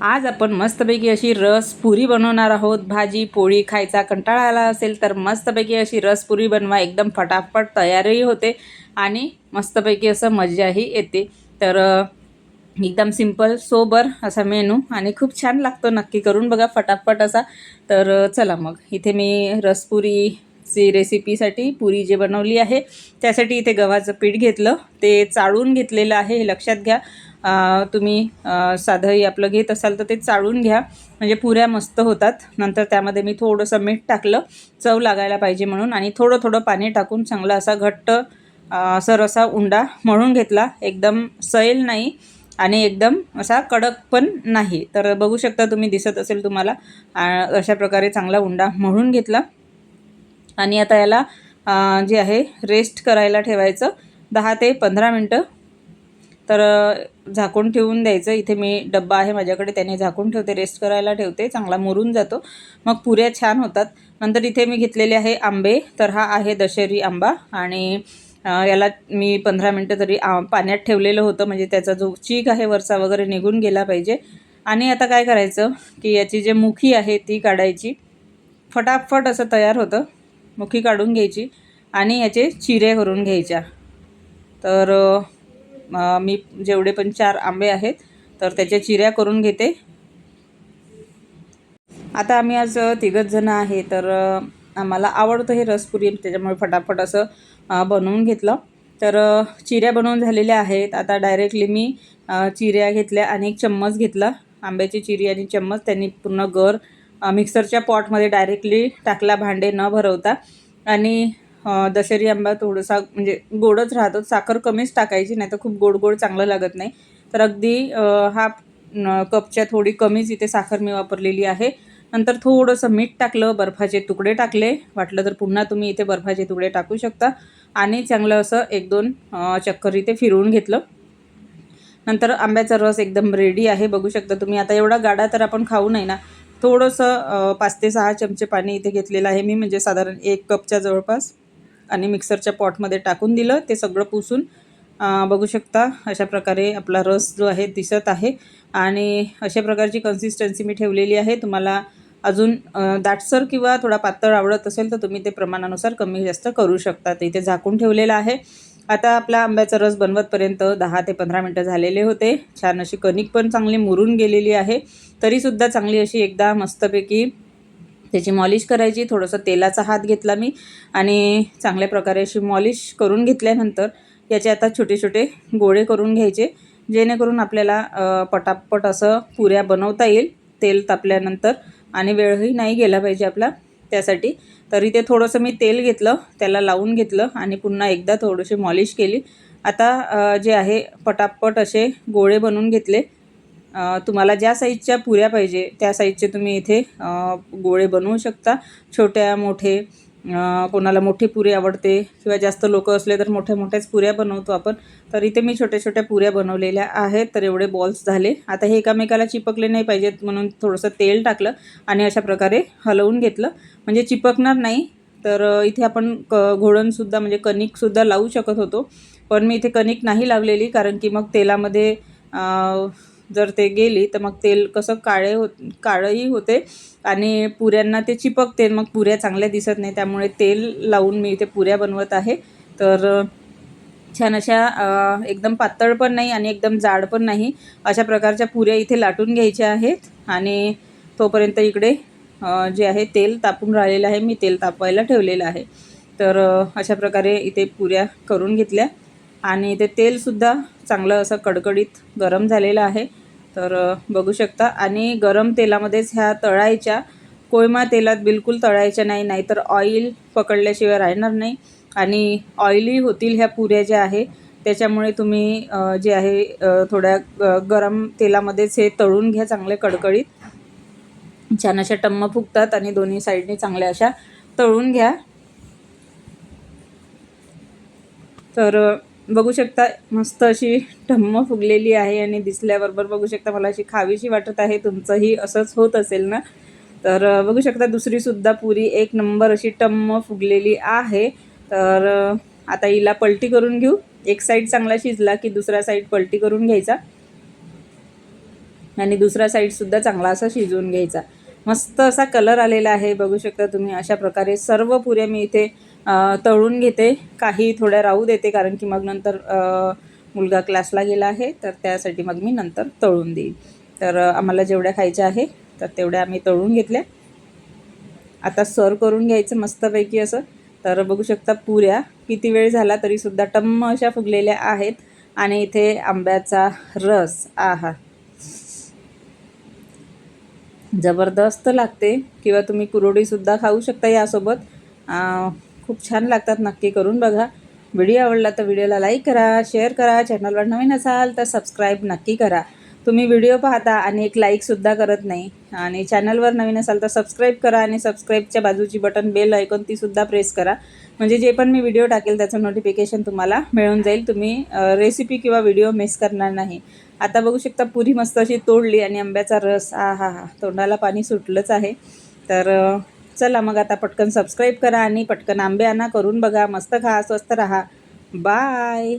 आज आपण मस्तपैकी अशी रस पुरी बनवणार आहोत. भाजी पोळी खायचा कंटाळा आला असेल तर मस्तपैकी अशी रस पुरी बनवा. एकदम फटाफट तयारही होते आणि मस्तपैकी असं मजाही येते. तर एकदम सिंपल सोबर असा मेनू आणि खूप छान लागतो नक्की करून बघा फटाफट असा. तर चला मग. इथे मी रसपुरीची रेसिपीसाठी पुरी जे बनवली आहे त्यासाठी इथे गव्हाचं पीठ घेतलं. ते चाळून घेतलेलं आहे हे लक्षात घ्या. तुम्ही साधंही आपलं घेत असाल तर ते चाळून घ्या. म्हणजे पुऱ्या मस्त होतात. नंतर त्यामध्ये मी थोडंसं मीठ टाकलं. चव लागायला पाहिजे म्हणून. आणि थोडं थोडं पाणी टाकून चांगला असा घट्ट सर असं उंडा मळून घेतला. एकदम सैल नाही आणि एकदम असा कडक पण नाही. तर बघू शकता तुम्ही दिसत असेल तुम्हाला. अशा प्रकारे चांगला उंडा म्हणून घेतला. आणि आता याला जे आहे रेस्ट करायला ठेवायचं. दहा ते पंधरा मिनटं तर झाकून ठेवून द्यायचं. इथे मी डब्बा आहे माझ्याकडे त्याने झाकून ठेवते रेस्ट करायला ठेवते चांगला मुरून जातो. मग पुऱ्या छान होतात. नंतर इथे मी घेतलेले आहे आंबे तर हा आहे दशेरी आंबा आणि याला मी पंधरा मिनटं तरी आ, पाण्यात ठेवलेलं होतं. म्हणजे त्याचा जो चीक आहे वरचा वगैरे निघून गेला पाहिजे. आणि आता काय करायचं की याची जे मुखी आहे ती काढायची. फटाफट असं तयार होतं. मुखी काढून घ्यायची आणि याचे चिरे करून घ्यायच्या. तर मी जेवढे पण चार आंबे आहेत तर त्याच्या चिऱ्या करून घेते. आता आम्ही आज तिघच जण आहे तर आम्हाला आवडतं हे रसपुरी त्याच्यामुळे फटाफट असं बनवून घेतलं. तर चिऱ्या बनवून झालेल्या आहेत. आता डायरेक्टली मी चिऱ्या घेतल्या आणि एक चम्मच घेतला. आंब्याची चिरी आणि चम्मच त्यांनी पूर्ण गर मिक्सरच्या पॉटमध्ये डायरेक्टली टाकला भांडे न भरवता. आणि दशेरी आंबा थोडासा म्हणजे गोडच राहतो साखर कमीच टाकायची नाही तर खूप गोड गोड चांगलं लागत नाही. तर अगदी हा कपच्या थोडी कमीच इथे साखर मी वापरलेली आहे. नंतर थोडंसं मीठ टाकलं बर्फाचे तुकडे टाकले. वाटलं तर पुन्हा तुम्ही इथे बर्फाचे तुकडे टाकू शकता. आणि चांगलं असं एक दोन चक्कर इथे फिरवून घेतलं. नंतर आंब्याचा रस एकदम रेडी आहे बघू शकता तुम्ही. आता एवढा गाडा तर आपण खाऊ नाही ना. थोडंसं पाच ते सहा चमचे पाणी इथे घेतलेलं आहे मी म्हणजे साधारण एक कपच्या जवळपास. आणि मिक्सरच्या पॉटमध्ये टाकून दिलं. ते सगळं पुसून बघू शकता अशा प्रकारे आपला रस जो आहे दिसत आहे. आणि अशा प्रकारची कन्सिस्टन्सी मी ठेवलेली आहे. तुम्हाला अजून दाटसर किंवा थोडा पातळ आवडत असेल तर तुम्ही ते प्रमाणानुसार कमी जास्त करू शकता. ते इथे झाकून ठेवलेलं आहे. आता आपला आंब्याचा रस बनवतपर्यंत दहा ते पंधरा मिनटं झालेले होते. छान अशी कणिक पण चांगली मुरून गेलेली आहे. तरीसुद्धा चांगली अशी एकदा मस्तपैकी त्याची मॉलिश करायची थोडंसं तेलाचा हात घेतला मी आणि चांगल्या प्रकारे अशी मॉलिश करून घेतल्यानंतर याचे आता छोटे छोटे गोळे करून घ्यायचे जेणेकरून आपल्याला पटापट असं पुऱ्या बनवता येईल तेल तापल्यानंतर आणि वेळही नाही गेला पाहिजे आपला त्यासाठी. तरी ते थोडंसं मी तेल घेतलं त्याला लावून घेतलं आणि पुन्हा एकदा थोडीशी मॉलिश केली. आता जे आहे पटापट असे गोळे बनवून घेतले तुम्हाला ज्या साईजच्या पुऱ्या पाहिजे त्या साईजचे तुम्ही इथे गोळे बनवू शकता. छोट्या मोठे कोणाला मोठी पुरी आवडते किंवा जास्त लोक असले तर मोठ्या मोठ्याच पुऱ्या बनवतो आपण. तर इथे मी छोट्या छोट्या पुऱ्या बनवलेल्या आहेत तर एवढे बॉल्स झाले. आता हे एकामेकाला चिपकले नाही पाहिजेत म्हणून थोडंसं तेल टाकलं आणि अशा प्रकारे हलवून घेतलं. म्हणजे चिपकणार नाही तर इथे आपण क घोळणसुद्धा म्हणजे कणिकसुद्धा लावू शकत होतो. पण मी इथे कणिक नाही लावलेली कारण की मग तेलामध्ये जर ते गेली तर मग तेल कसं काळे होत काळंही होते आणि पुऱ्यांना ते चिपकते मग पुऱ्या चांगल्या दिसत नाही. त्यामुळे तेल लावून मी इथे पुऱ्या बनवत आहे. तर छान अशा एकदम पातळ पण नाही आणि एकदम जाड पण नाही. अशा प्रकारच्या पुऱ्या इथे लाटून घ्यायच्या आहेत आणि तोपर्यंत इकडे जे आहे तेल तापून राहिलेलं आहे मी तेल तापवायला ठेवलेलं आहे. तर अशा प्रकारे इथे पुऱ्या करून घेतल्या. आणि ते तेलसुद्धा चांगलं असं कडकडीत गरम झालेलं आहे. तर बघू शकता. आणि गरम तेलामध्येच ह्या तळायच्या कोयमा तेलात बिलकुल तळायच्या नाही नाहीतर ऑइल पकडल्याशिवाय राहणार नाही. आणि ऑइली होतील ह्या पुऱ्या ज्या आहे त्याच्यामुळे तुम्ही जे आहे थोड्या गरम तेलामध्येच हे तळून घ्या चांगले कडकडीत. छान अशा टम्म फुगतात आणि दोन्ही साईडने चांगल्या अशा तळून घ्या. तर बघू शकता मस्त अशी ढम्म फुगलेली आहे आणि दिसल्याबरोबर बघू शकता मला अशी खावीशी वाटत आहे तुमचंही असंच होत असेल ना? तर बघू शकता दुसरीसुद्धा पुरी एक नंबर अशी टम्म फुगलेली आहे. तर आता हिला पलटी करून घेऊ. एक साईड चांगला शिजला की दुसरा साईड पलटी करून घ्यायचा. आणि दुसरा साईडसुद्धा चांगला असा शिजवून घ्यायचा. मस्त असा कलर आलेला आहे बघू शकता तुम्ही अशा प्रकारे सर्व पुऱ्या मी इथे तळून घेते. काही थोड्या राहू देते कारण की मग नंतर मुलगा क्लासला गेला आहे तर त्यासाठी मग मी नंतर तळून देईन. तर आम्हाला जेवढ्या खायच्या आहे तर तेवढ्या आम्ही तळून घेतल्या. आता सर करून घ्यायचं मस्तपैकी असं. तर बघू शकता पुऱ्या किती वेळ झाला तरीसुद्धा टम्म अशा फुगलेल्या आहेत. आणि इथे आंब्याचा रस. आहा. जबरदस्त लागते. किंवा तुम्ही कुरोडीसुद्धा खाऊ शकता यासोबत. खूप छान लागतात नक्की करून बघा. व्हिडिओ आवडला तर व्हिडिओला लाईक करा शेअर करा चॅनलवर नवीन असाल तर सबस्क्राईब नक्की करा. तुम्ही व्हिडिओ पाहता आणि एक लाईकसुद्धा करत नाही आणि चॅनलवर नवीन असाल तर सबस्क्राईब करा आणि सबस्क्राईबच्या बाजूची बटन बेल ऐकून तीसुद्धा प्रेस करा. म्हणजे जे पण मी व्हिडिओ टाकेल त्याचं नोटिफिकेशन तुम्हाला मिळून जाईल. तुम्ही रेसिपी किंवा व्हिडिओ मिस करणार नाही. आता बघू शकता पुरी मस्त अशी तोडली आणि आंब्याचा रस आ हा हा तोंडाला पाणी सुटलंच आहे. तर चला मग आता पटकन सबस्क्राईब करा आणि पटकन आंबे आणा. करून बघा. मस्त खा स्वस्त राहा. बाय